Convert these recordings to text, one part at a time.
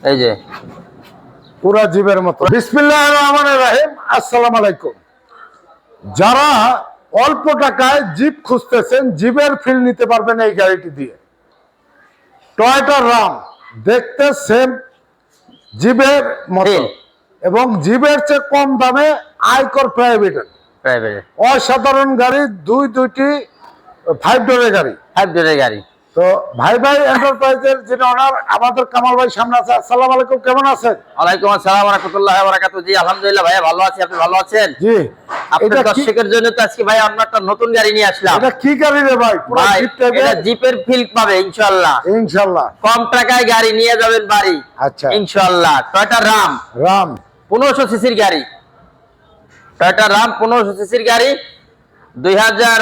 এই যে। পুরা জীবের মতো। বিসমিল্লাহ রহমান রাহিম। আসসালাম আলাইকুম। যারা অল্প টাকায় জিপ খুঁজতেছেন জিপের ফিল নিতে পারবেন এই গাড়িটি দিয়ে। টয়টা রাম দেখতে সেম জিপের মতো। এবং জিপের চেয়ে কম দামে আয়কর প্রাইভেট অসাধারণ গাড়ি দুই দুইটি ফাইভ ডোরের গাড়ি। ফাইভ ডোরের গাড়ি। তো ভাই ভাই এন্টারপ্রাইজের যিনি ওনার আমাদের কামাল ভাই সামনে আছে। আসসালাম আলাইকুম কেমন আছেন? ওয়ালাইকুম আসসালাম রাহমাতুল্লাহ বারাকাতু জি আলহামদুলিল্লাহ ভাইয়া ভালো আছি। আপনি ভালো আছেন? জি। আপনার দর্শকের জন্য তো আজকে ভাই আমরা একটা নতুন গাড়ি নিয়ে আসলাম। এটা কি গাড়ি রে ভাই? পুরো ভাই জিপ টাইপের এটা জিপের ফিল পাবে ইনশাআল্লাহ। ইনশাআল্লাহ। কম টাকায় গাড়ি নিয়ে যাবেন বাড়ি। আচ্ছা। ইনশাআল্লাহ। টয়টা রাম রাম পনেরোশো সিসির গাড়ি। টয়টা রাম পনেরোশো সিসির গাড়ি। দুই হাজার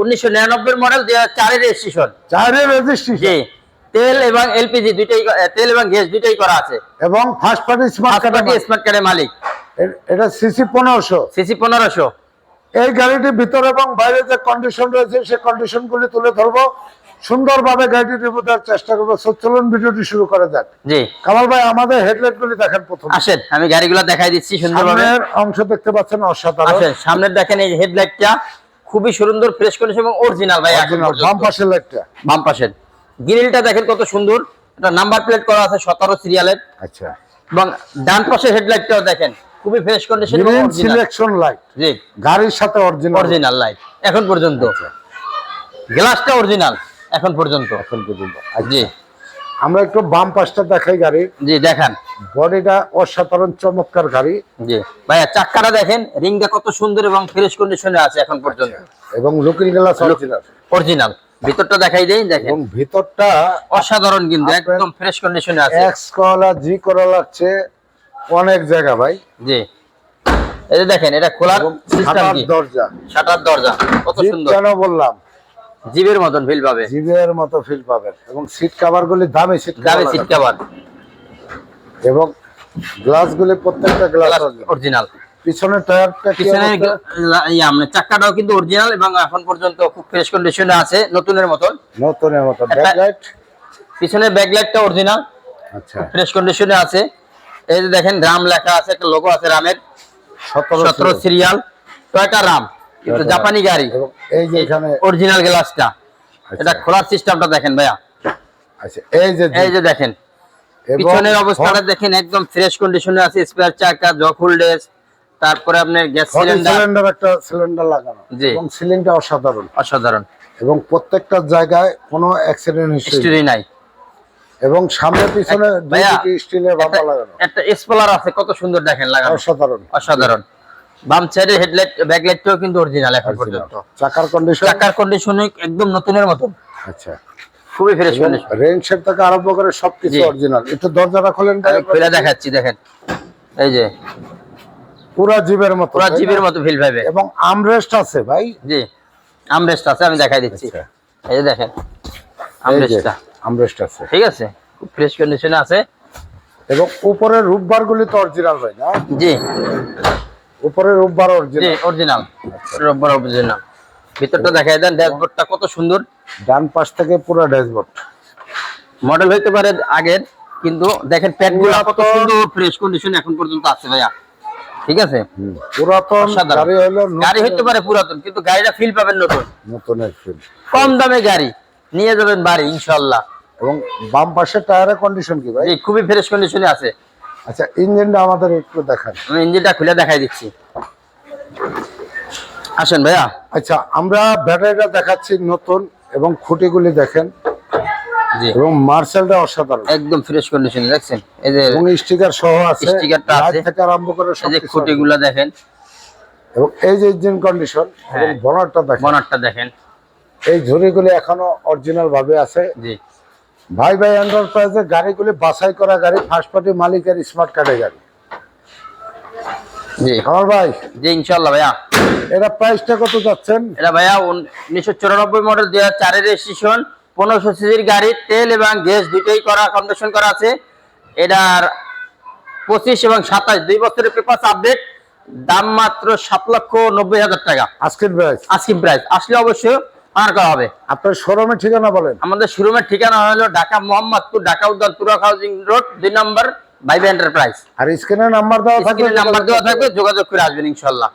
উনিশশো নিরানব্বই মডেল দুই হাজার চারের রেজিস্ট্রেশন চারের রেজিস্ট্রেশন তেল এবং এলপিজি দুইটাই তেল এবং গ্যাস দুইটাই করা আছে। এবং first party smart card smart কার্ডের মালিক। এটা সিসি পনেরোশো। সিসি পনেরোশো। এই গাড়িটির ভিতর এবং বাইরে যে কন্ডিশন রয়েছে সেই কন্ডিশন গুলি তুলে ধরবো। সুন্দরভাবে গাড়িটি রিভিউ দেওয়ার চেষ্টা করব। চলুন ভিডিওটি শুরু করা যাক। জি। কামাল ভাই আমাদের হেডলাইট গুলি দেখেন প্রথম। আসেন আমি গাড়িগুলো দেখাই দিচ্ছি সুন্দরভাবে। অংশ দেখতে পাচ্ছেন অসাধারণ। আসেন সামনের দেখেন এই হেডলাইটটা খুবই সুন্দর ফ্রেশ কন্ডিশন এবং অরিজিনাল ভাই। বাম পাশের লাইটটা। বাম পাশের। গ্রিলটা দেখেন কত সুন্দর। এটা নাম্বার প্লেট করা আছে সতেরো সিরিয়ালের আচ্ছা। এবং ডান পাশের হেডলাইটটাও দেখেন খুবই fresh condition green selection light জি। গাড়ির সাথে অরিজিনাল অরিজিনাল লাইট এখন পর্যন্ত। গ্লাসটা অরিজিনাল এখন পর্যন্ত। এখন পর্যন্ত। জি। আমরা একটু বাম পাশটা দেখাই গাড়ি। জি দেখান। বডিটা অসাধারণ চমৎকার গাড়ি। জি। ভাইয়া চাক্কাটা দেখেন রিংটা কত সুন্দর এবং ফ্রেশ কন্ডিশনে আছে এখন পর্যন্ত। এবং লুকিং গ্লাস অরিজিনাল অরিজিনাল ভিতরটা দেখাই দেই দেখেন। এবং ভিতরটা অসাধারণ কিন্তু একদম ফ্রেশ কন্ডিশনে আছে। এক্স কলা জি করা লাগছে অনেক জায়গা ভাই। জি। এই দেখেন এটা খোলার সিস্টেম কি? দরজা। শাটার দরজা কত সুন্দর। কেন বললাম? জিবের মতন ফিল পাবে। জিবের মতো ফিল পাবেন। এবং সিট কভার গুলি দামি সিট দামি সিট কভার এবং গ্লাস গুলি প্রত্যেকটা গ্লাস অরিজিনাল পিছনে টায়ারটা কি পিছনে অবস্থা? ইয়া মানে চাক্কাটাও কিন্তু অরিজিনাল এবং এখন পর্যন্ত খুব ফ্রেশ কন্ডিশনে আছে নতুনের মতন। নতুনের মতো একটা- ব্যাকলাইট পিছনে ব্যাকলাইটটা অরিজিনাল আচ্ছা। ফ্রেশ কন্ডিশনে আছে। এই যে দেখেন রাম লেখা আছে একটা লোগো আছে রামের। সতেরো সতেরো সিরিয়াল টয়টা রাম কিন্তু জাপানি গাড়ি। এই যে এখানে অরিজিনাল গ্লাসটা আচ্ছা। এটা খোলার সিস্টেমটা দেখেন ভাইয়া। আচ্ছা এই যে এই যে দেখেন। পিছনের অবস্থাটা দেখেন একদম ফ্রেশ কন্ডিশনে আছে স্পেয়ার চাকা জক তারপরে আপনার গ্যাস সিলিন্ডার সিলিন্ডার একটা সিলিন্ডার লাগানো। এবং সিলিংটা অসাধারণ। অসাধারণ। এবং প্রত্যেকটা জায়গায় কোনো অ্যাক্সিডেন্ট হিস্ট্রি স্টোরি নাই। এবং সামনে পিছনে দুটি স্টিলের লাগানো। একটা স্পলার আছে কত সুন্দর দেখেন লাগানো। অসাধারণ। অসাধারণ। বাম সাইডের হেডলাইট ব্যাকলাইটটাও কিন্তু অরিজিনাল এখন পর্যন্ত। চাকার কন্ডিশন চাকার কন্ডিশন একদম নতুনের মতো আচ্ছা। খুবই ফ্রেশ কন্ডিশন রেন শেপ থেকে আরম্ভ করে সবকিছু। অরিজিনাল একটু দরজাটা খোলেন খুলে দেখাচ্ছি দেখেন। এই যে। পুরা জিবের মতো পুরো জিবের মতো ফিল পাবে। এবং আমরেস্ট আছে ভাই। জি। আমরেস্ট আছে আমি দেখাই দিচ্ছি। আচ্ছা। এই যে দেখেন আমরেস্টটা আমরেস্ট আছে। ঠিক আছে? খুব ফ্রেশ কন্ডিশনে আছে। এবং উপরের রূপবার গুলি তো অরিজিনাল ভাই না? জি। উপরের রূপবার জি অরিজিনাল অরিজিনাল রব্বার অরিজিনাল ভিতরটা দেখাই দেন ড্যাশবোর্ডটা কত সুন্দর। ডান পাশ থেকে পুরো ড্যাশবোর্ড মডেল হইতে পারে আগের কিন্তু দেখেন প্যাডগুলো কত সুন্দর ফ্রেশ কন্ডিশন এখন পর্যন্ত আছে ভাইয়া। ঠিক আছে? পুরাতন গাড়ি হলো গাড়ি হইতে পারে পুরাতন কিন্তু গাড়িটা ফিল পাবেন নতুন। নতুনের ফিল কম দামে গাড়ি। নিয়ে যাবেন বাড়ি ইনশাল্লাহ এবং বাম পাশের টায়ারের কন্ডিশন কি ভাই? খুবই ফ্রেশ কন্ডিশনে আছে। আচ্ছা ইঞ্জিনটা আমাদের একটু দেখান। আমি ইঞ্জিনটা খুলে দেখাই দিচ্ছি। আসেন ভাইয়া। আচ্ছা আমরা ব্যাটারিটা দেখাচ্ছি নতুন এবং খুঁটিগুলি দেখেন। এবং অসাধারণ। একদম ফ্রেশ কন্ডিশনে দেখছেন? এই যে এবং স্টিকার সহ আছে স্টিকারটা আছে। লাইট থেকে আরম্ভ করে এই যে খুঁটিগুলো দেখেন। এবং এই যে ইঞ্জিন কন্ডিশন এবং হ্যাঁ। বনারটা দেখেন। বনারটা দেখেন। এই ঝুড়িগুলি এখনও অরিজিনাল ভাবে আছে। জি। ভাই ভাই এন্টারপ্রাইজের গাড়িগুলি বাছাই করা গাড়ি ফার্স্ট পার্টি মালিকের স্মার্ট কার্ডের গাড়ি। জি। আমার ভাই জি ইনশাল্লাহ ভাইয়া। এটা প্রাইসটা কত যাচ্ছেন? এটা ভাইয়া উনিশশো চুরানব্বই মডেল দুই হাজার চারের রেজিস্ট্রেশন পনেরোশো সিসির গাড়ি তেল এবং গ্যাস দুইটাই করা কন্ডিশন করা আছে। এটার পঁচিশ এবং সাতাশ দুই বছরের পেপার আপডেট দাম মাত্র সাত লক্ষ নব্বই হাজার টাকা। আজকের প্রাইস আস্কিং প্রাইস আসলে অবশ্যই অনার করা হবে? আপনার শোরুমের ঠিকানা বলেন। আমাদের শোরুমের ঠিকানা হলো ঢাকা মোহাম্মদপুর ঢাকা উদ্যান তুরাক হাউজিং রোড দুই নম্বর বাইবে এন্টারপ্রাইজ। আর স্ক্রিনে নাম্বার দেওয়া থাকবে নাম্বার দেওয়া থাকবে যোগাযোগ করে আসবেন ইনশাল্লাহ।